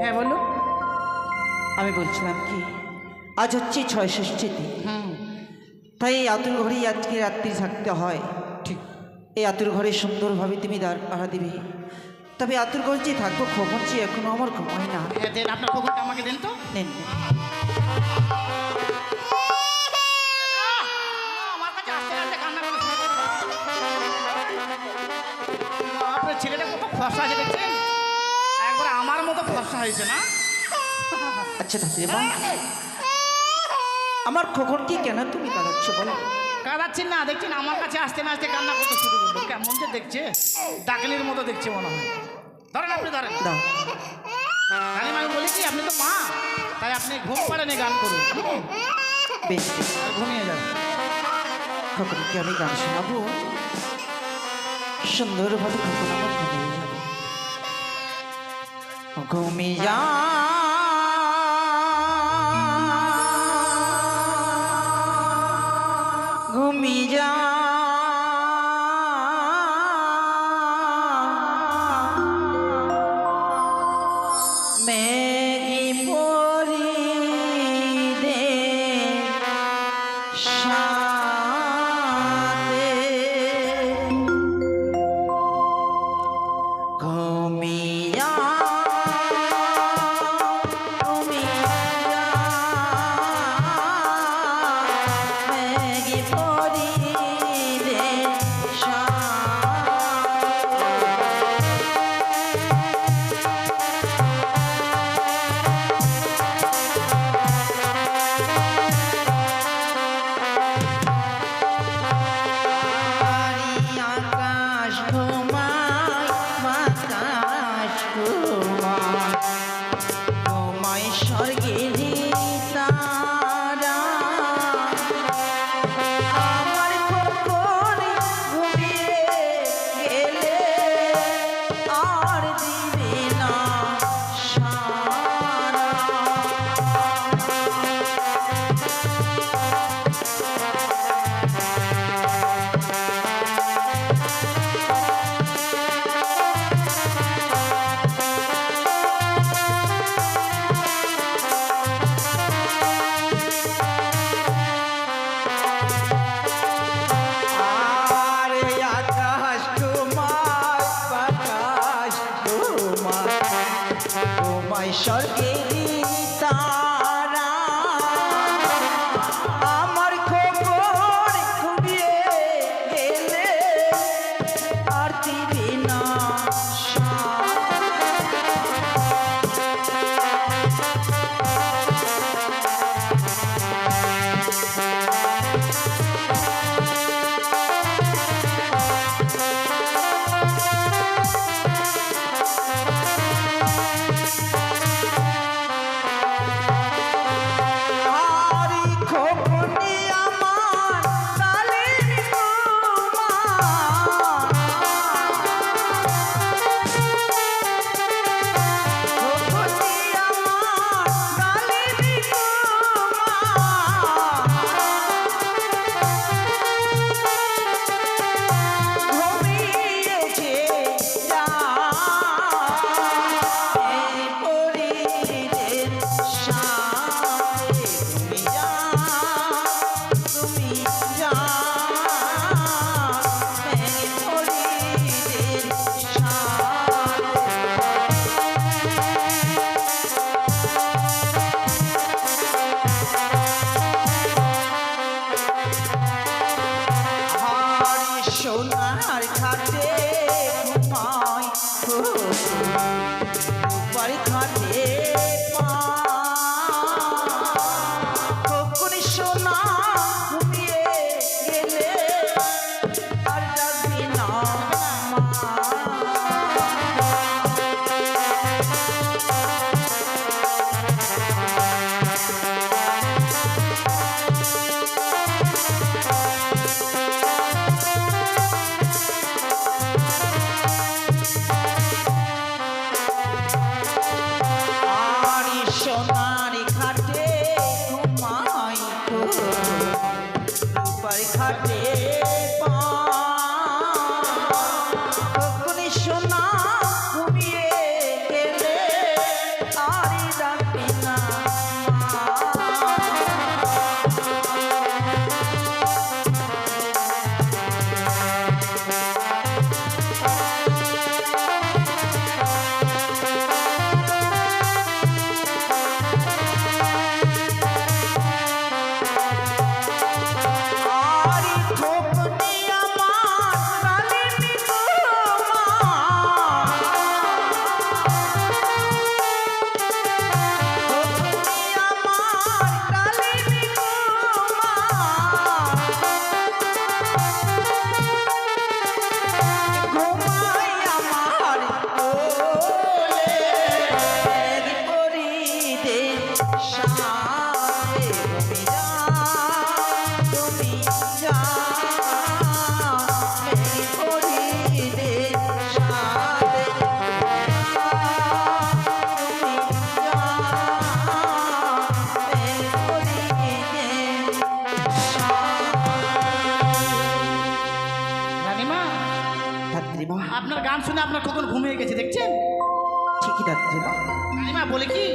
হ্যাঁ বলো আমি বলছিলাম কি আজ হচ্ছে ছয় ষষ্ঠী তাই এই আতুর ঘরেই আজকে রাত্রি থাকতে হয়। ঠিক। এই আতুর ঘরে সুন্দরভাবে তুমি দাঁড় পাড়া দিবে। তবে আতুর ঘর যে থাকব খবর যে এখনও আমার ঘুমায় না। হ্যাঁ আপনার খবরটা আমাকে দেন তো। নেন হয়েছে না? আচ্ছা ধাত্রীমা আমার খোকনকে কেন তুমি কাঁদাচ্ছ বলো? কাঁদাচ্ছেন না দেখছেন আমার কাছে আসতে না আসতে কান্না করতে শুরু করল। কেমন যে দেখছে? ডাকলির মতো দেখছে মনে হয়। ধরেন আপনি ধরেন। দাও। কালিমা আমি বলেছি আপনি তো মা তাই আপনি ঘুম পাড়েনি গান করুন। বেশ ঘুমিয়ে যান। খোকনকে আমি গান শোনাবো। সুন্দরভাবে খোকন আমার ঘুমিয়ে যাবে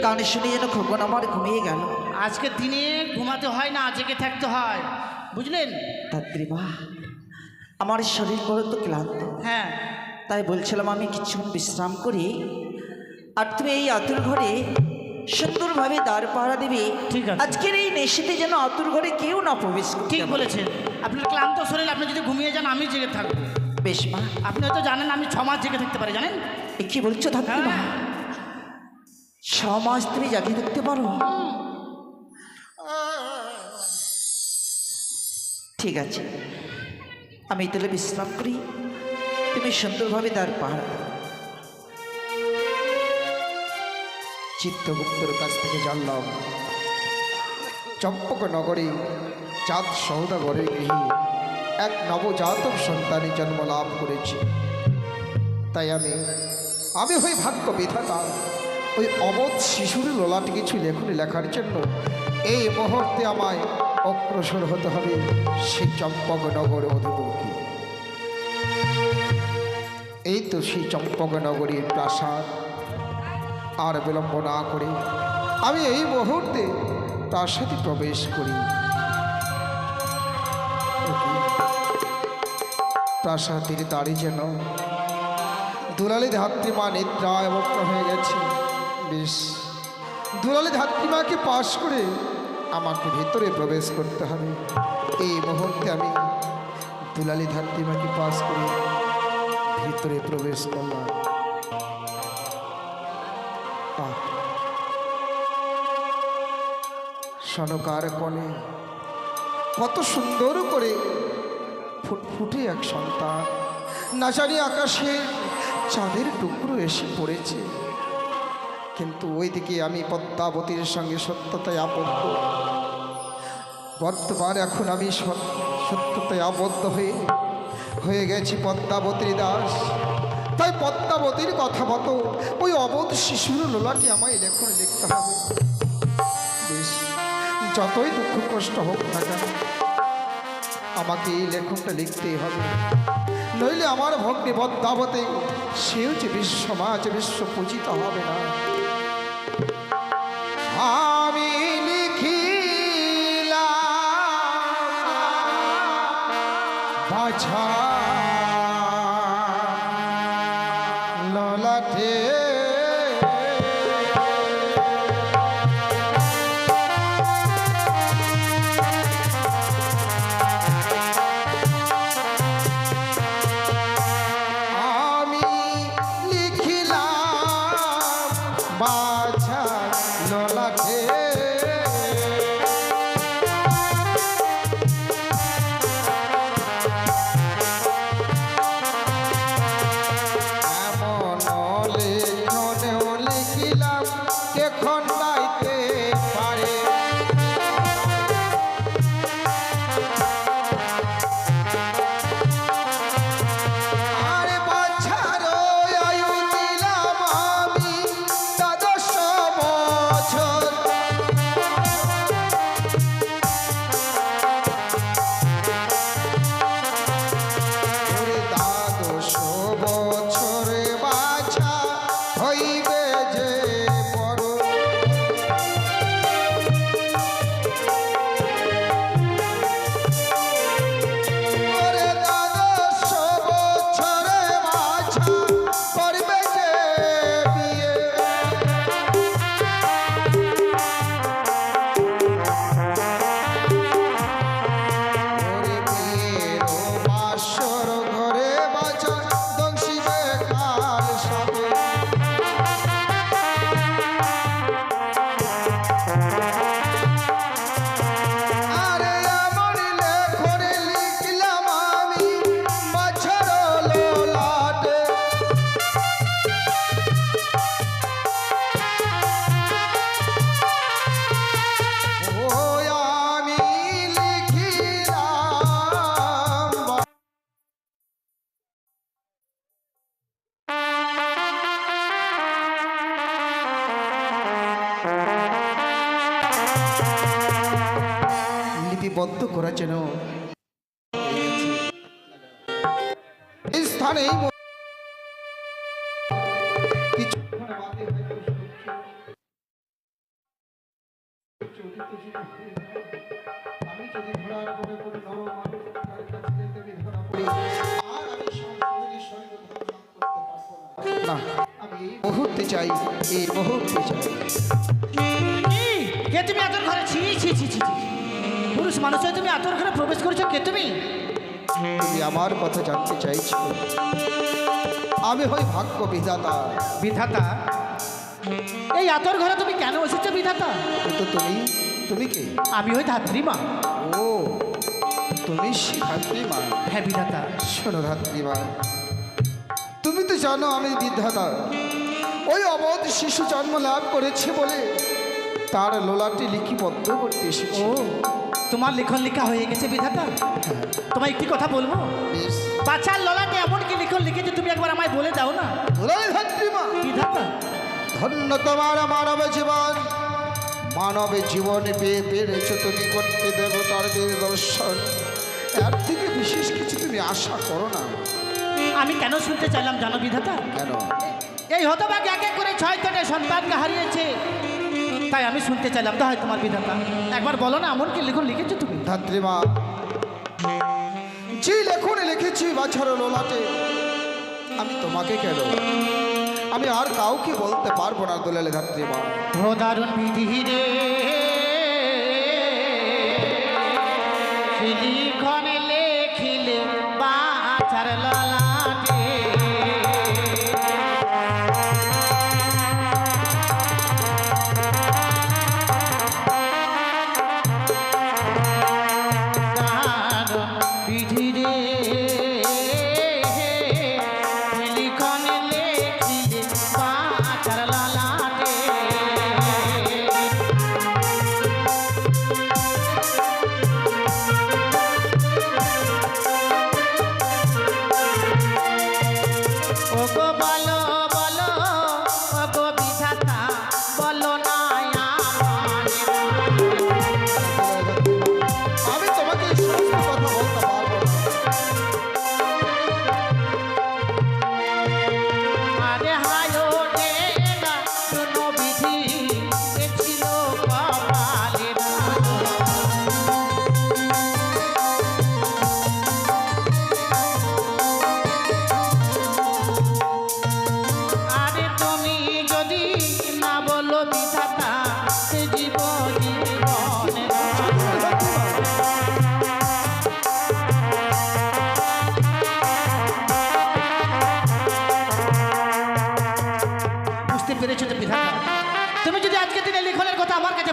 গান শুনে যেন খোকন আমার ঘুমিয়ে গেল। আজকে দিনে ঘুমাতে হয় না জেগে থাকতে হয়। বুঝলেন? ধাত্রীমা আমার শরীর বড় তো ক্লান্ত। হ্যাঁ। তাই বলছিলাম আমি কিছুক্ষণ বিশ্রাম করি। আর তুমি এই আতুর ঘরে সুন্দরভাবে দাঁড় পাহারা দিবে। ঠিক আছে। আজকের এই নেশিতে যেন আতুর ঘরে কেউ না প্রবেশ ঠিক বলেছেন। আপনার ক্লান্ত শরীর আপনি যদি ঘুমিয়ে যান আমি জেগে থাকব। বেশ মা। আপনি হয়তো জানেন আমি ছ মাস জেগে থাকতে পারি জানেন? কি বলছো ধাত্রীমা মাস তুমি জাগিয়ে থাকতে পারো। ঠিক আছে। আমি তাহলে বিশ্রাম করি। তুমি সুন্দরভাবে তার পাহাড়। চিত্তগুপ্তর কাছ থেকে জানলাম চম্পক নগরে চাঁদ সৌদাগরের গৃহে। এক নবজাতক সন্তানের জন্ম লাভ করেছে। তাই আমি আমি হই ভাগ্য বিধাতা অবোধ শিশুর লোলাটি কিছু লেখনি লেখার জন্য। এই মুহূর্তে আমায় অগ্রসর হতে হবে সেই চম্পকনগর অধিমুখী এই তো সেই চম্পকনগরীর প্রাসাদ। আর বিলম্ব না করে আমি এই মুহূর্তে প্রাসাদে প্রবেশ করি। প্রাসাদের দাড়ি যেন দুলালি ধাত্রীমা নিদ্রা এবং হয়ে গেছে। বেশ দুলালি ধাত্রীমাকে পাশ করে আমাকে ভেতরে প্রবেশ করতে হবে। এই মুহূর্তে আমি দুলালি ধাত্রীমাকে পাশ করে ভিতরে প্রবেশ করলাম। সনকার কোণে কত সুন্দর করে ফুটফুটে এক সন্তান। না জানি আকাশে চাঁদের টুকরো এসে পড়েছে। কিন্তু ওইদিকে আমি পদ্মাবতীর সঙ্গে সত্যতায় আবদ্ধ। বর্তমান এখন আমি সত- সত্যতায় আবদ্ধ হয়ে হয়ে গেছি পদ্মাবতীর দাস। তাই পদ্মাবতীর কথা মতো ওই অবোধ শিশুর লোলাকে আমায় লেখন লিখতে হবে। যতই দুঃখ কষ্ট হোক না কেন, আমাকে এই লেখনটা লিখতেই হবে। নইলে আমার ভগ্নি পদ্মাবতী, সেও যে বিশ্ব সমাজ বিশ্ব পূজিত হবে না। ওরা যেন স্থানেই আমি যদি ঘোড়ার করে করে নরম চাই, এই মুহূর্তে চাই। তুমি এত ঘরে? ছি ছি ছি ছি। পুরুষ মানুষ হয়ে তুমি আতর ঘরে প্রবেশ করেছ কে তুমি? তুমি আমার কথা জানতে চাইছো। আমি হই ভাগ্য বিধাতা। বিধাতা? এই আতর ঘরে তুমি কেন এসেছ বিধাতা? কিন্তু তুমি তুমি কে? আমি ওই ধাত্রী মা। ও তুমি শিখাত্রী মা। হ্যাঁ বিধাতা। শোনো ধাত্রী মা তুমি তো জানো আমি বিধাতা। ওই অবধ শিশু জন্ম লাভ করেছে বলে তার লোলাটি লিখিবদ্ধ করতে এসেছি। তোমার লিখন লেখা হয়ে গেছে বিধাতা। তোমায় একটি কথা বলব? বাচ্চার ললাটে এমন কি লিখন লিখেছে তুমি একবার আমায় বলে দাও না? বিধাতা। ধন্য তোমার মানব জীবন। মানব জীবন পেয়ে পেরেছ তুমি করতে দেবতারদের দর্শন। এর থেকে বিশেষ কিছু তুমি আশা করো না। আমি কেন শুনতে চাইলাম জানো বিধাতা? কেন? এই হতভাগে এক এক করে ছয় তটে সন্তানকে হারিয়েছে। তাই আমি শুনতে চাইলাম তো হয় তোমার বিধাতা। একবার বলো না এমন কি লিখন লিখেছো তুমি? ধাত্রীমা যে লেখনে লিখেছি বাছার লোলাটে আমি তোমাকে কেন? আমি আর কাউকে বলতে পারব না দোলালে ধাত্রীমা ও দারুণ বিধি রে লিখন ভালো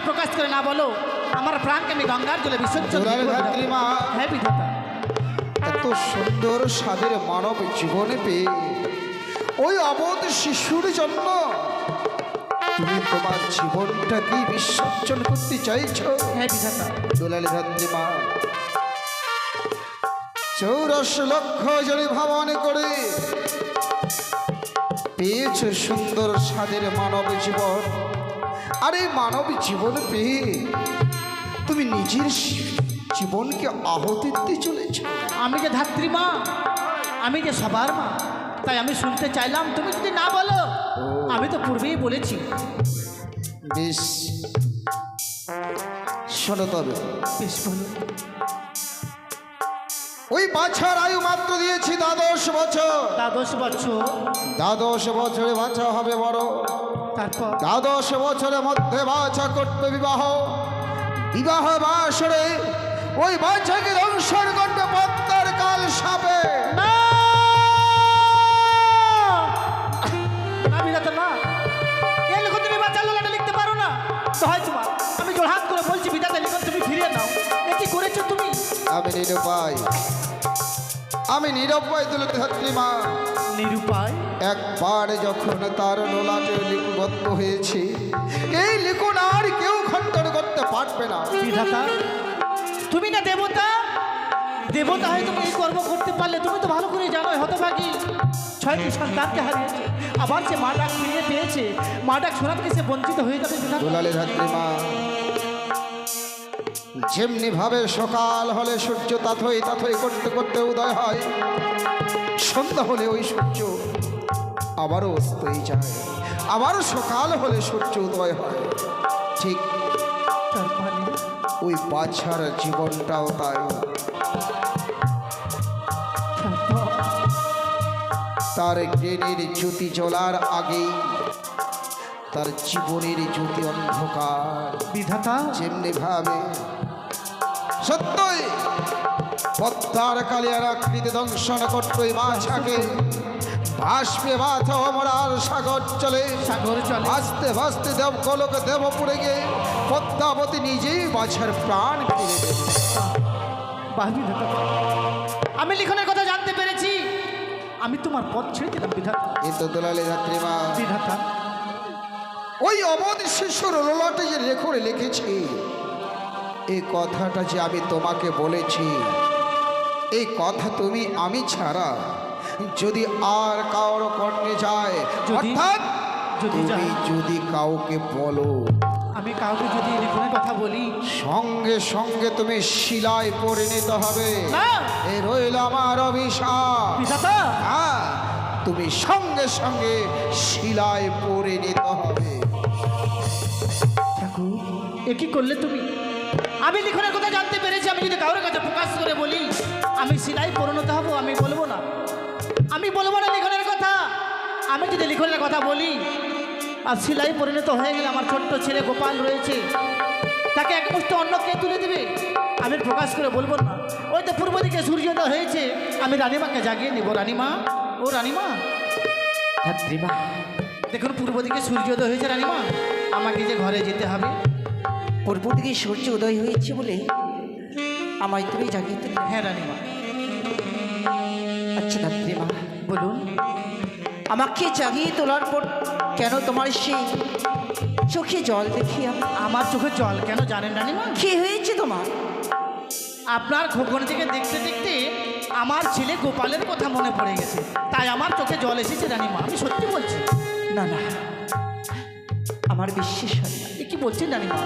প্রকাশ করে না বলো আমার প্রাণকে আমি গঙ্গার জলে বিসর্জন হ্যাঁ বিধাতা। এত সুন্দর স্বাদের মানব জীবনে পেয়ে। ওই অবোধ শিশুর জন্য তুমি তোমার জীবনটাকে বিসর্জন করতে চাইছো। হ্যাঁ বিধাতা। দোলালি ধাত্রী মা চৌরস লক্ষ জনে ভাবন করে পেয়েছ সুন্দর স্বাদের মানব জীবন। আর এই মানব জীবন পেয়ে তুমি নিজের জীবনকে আহতি দিতে চলেছ। আমি যে ধাত্রী মা আমি যে সবার মা তাই আমি শুনতে চাইলাম তুমি যদি না বলো আমি তো পূর্বেই বলেছি। বেশ শোনো তবে। বেশ বলো। ওই বাছার আয়ু মাত্র দিয়েছি দ্বাদশ বছর। দ্বাদশ বছর। দ্বাদশ বছরে বাছা হবে বড়। তারপর? দ্বাদশ বছরের মধ্যে বাছা করবে বিবাহ। বিবাহ বাসরে ওই বাছাকে দংশন করবে পত্তার কাল সাপে। আমি নিরুপায়। আমি নিরুপায় তুলে ছাত্রী মা। নিরুপায়? একবার যখন তার লোলাটে লিপিবদ্ধ হয়েছে এই লিখন আর কেউ খণ্ডন করতে পারবে না। বিধাতা তুমি না দেবতা? দেবতা হয়ে তুমি এই কর্ম করতে পারলে তুমি তো ভালো করে জানো হতভাগী। ছয়টি সন্তানকে হারিয়েছে। আবার সে মা ডাক ফিরিয়ে পেয়েছে। মা ডাক শোনা থেকে সে বঞ্চিত হয়ে যাবে বিধাতা। দুলালে ধাত্রী মা যেমনি ভাবে সকাল হলে সূর্য তাথই তাথই করতে করতে উদয় হয় সন্ধ্যা হলে ওই সূর্য আবারও অস্তই যায় আবারও সকাল হলে সূর্য উদয় হয়। ঠিক ওই বাছার জীবনটাও তাই। তার জ্ঞানের জ্যোতি জ্বলার আগেই তার জীবনের জ্যোতি অন্ধকার। বিধাতা যেমনি ভাবে সত্যই পদ্মার কালিয়ার আকৃতি দংশন করতই মাছাকে ভাসবে মাথা অমরার সাগর চলে। সাগর চলে। ভাসতে ভাসতে দেব কলক দেবপুরে গিয়ে পদ্মাবতী নিজেই বাছার প্রাণ ফিরে আমি লিখনের কথা জানতে পেরেছি। আমি তোমার পথ ছেড়ে দিলাম বিধাতা। কিন্তু দোলালে যাত্রীমা বিধাতা। ওই অবধ শিশুর লোলাটে যে লেখরে লিখেছি এই কথাটা যে আমি তোমাকে বলেছি এই কথা তুমি আমি ছাড়া যদি আর কারও কর্ণে যায় অর্থাৎ যদি তুমি যদি কাউকে বলো। আমি কাউকে যদি কথা বলি। সঙ্গে সঙ্গে তুমি শিলায় পরিণত হবে। এ রইল আমার অভিশাপ। হ্যাঁ তুমি সঙ্গে সঙ্গে শিলায় পরিণত হবে। ঠাকুর এ কি করলে তুমি? আমি লিখনের কথা জানতে পেরেছি আমি যদি কারোর কাছে প্রকাশ করে বলি আমি সিলাই পরিণত হব আমি বলব না। আমি বলব না লিখনের কথা। আমি যদি লিখনের কথা বলি আর সিলাই পরিণত হয়ে গেলে আমার ছোট্ট ছেলে গোপাল রয়েছে তাকে এক মুষ্ঠ অন্য কে তুলে দেবে? আমি প্রকাশ করে বলব না। ওই তো পূর্ব দিকে সূর্যোদয় হয়েছে আমি রানীমাকে জাগিয়ে নেব। রানীমা ও রানীমা। দেখুন পূর্ব দিকে সূর্যোদয় হয়েছে রানীমা। আমাকে যে ঘরে যেতে হবে পূর্ব দিকে সূর্য উদয় হয়েছে বলে আমায় তুমি জাগিয়ে তুললে। হ্যাঁ রানীমা। আচ্ছা ধাত্রীমা বলুন আমাকে জাগিয়ে তোলার পর কেন তোমার সেই চোখে জল দেখি আমার চোখে জল কেন জানেন রানীমা? কি হয়েছে তোমার? আপনার খোকন থেকে দেখতে দেখতে আমার ছেলে গোপালের কথা মনে পড়ে গেছে। তাই আমার চোখে জল এসেছে রানীমা আমি সত্যি বলছি। না না আমার বিশ্বাস হয় না। কি বলছেন রানীমা?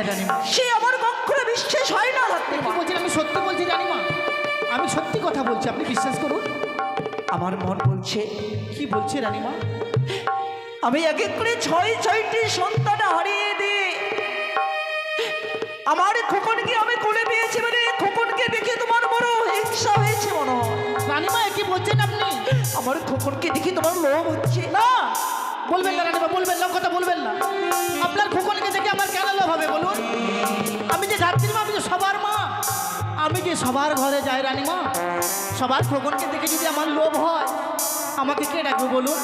হ্যাঁ রানীমা সে আমার কখনো বিশ্বাস হয় না কি বলছেন? আমি সত্যি বলছি রানীমা আমি সত্যি কথা বলছি আপনি বিশ্বাস করুন। আমার মন বলছে কি বলছে রানীমা আমি এক এক করে ছয় ছয়টি সন্তান হারিয়ে দিয়ে আমার খোকনকে আমি কোলে পেয়েছি মানে খোকনকে দেখে তোমার বড় হিংসা হয়েছে মনে হয়। রানীমা কি বলছেন আপনি? আমার খোকনকে দেখে তোমার লোভ হচ্ছে। না বলবেন না রানীমা বলবেন না কথা বলবেন না। আপনার খোকনকে দেখে আমার কেন লোভ হবে বলুন? আমি যে ধাত্রীর মা আমি যে সবার মা আমি যে সবার ঘরে যাই রানীমা সবার খোকনকে দেখে যদি আমার লোভ হয় আমাকে কে ডাকবে বলুন?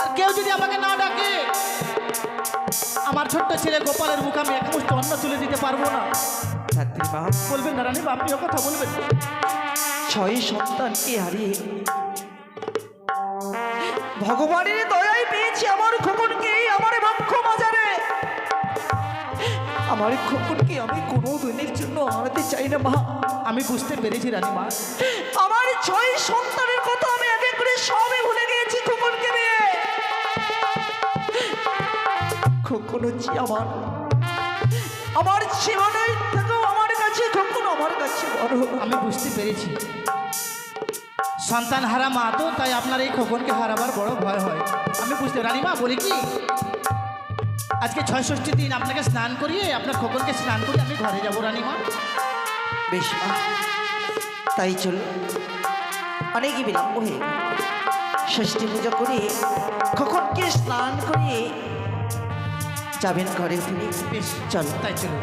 আর কেউ যদি আমাকে না ডাকে আমার ছোট্ট ছেলে গোপালের মুখে আমি এক অন্ন তুলে দিতে পারব না। বলবেন না রানীমা আপনিও কথা বলবেন। ছয় সন্তানকে হারিয়ে ভগবানের দয়ায় পেয়েছি আমার খোকনকে আমার বক্ষ মাজারে আমার খোকনকে আমি কোনো দিনের জন্য হারাতে চাই না, মা? আমি বুঝতে পেরেছি, রানীমা। আমার ছয় সন্তানের কথা আমি এক এক করে সবই ভুলে গিয়েছি খোকনকে নিয়ে। খোকন হচ্ছে আমার। আমার জীবনের থেকেও আমার কাছে খোকন আমার কাছে বড়। আমি বুঝতে পেরেছি। সন্তান হারা মা তো তাই আপনার এই খোকনকে হারাবার বড় ভয় হয়। আমি বুঝতে রানীমা বলি কি? আজকে ছয় ষষ্ঠী দিন আপনাকে স্নান করিয়ে আপনার খোকনকে স্নান করিয়ে আমি ঘরে যাব রানীমা। বেশ মা। তাই চল। অনেক বিলম্ব হয়ে। ষষ্ঠী পুজো করে খোকনকে স্নান করিয়ে যাবেন ঘরে ফিরে। বেশ চল। তাই চলুন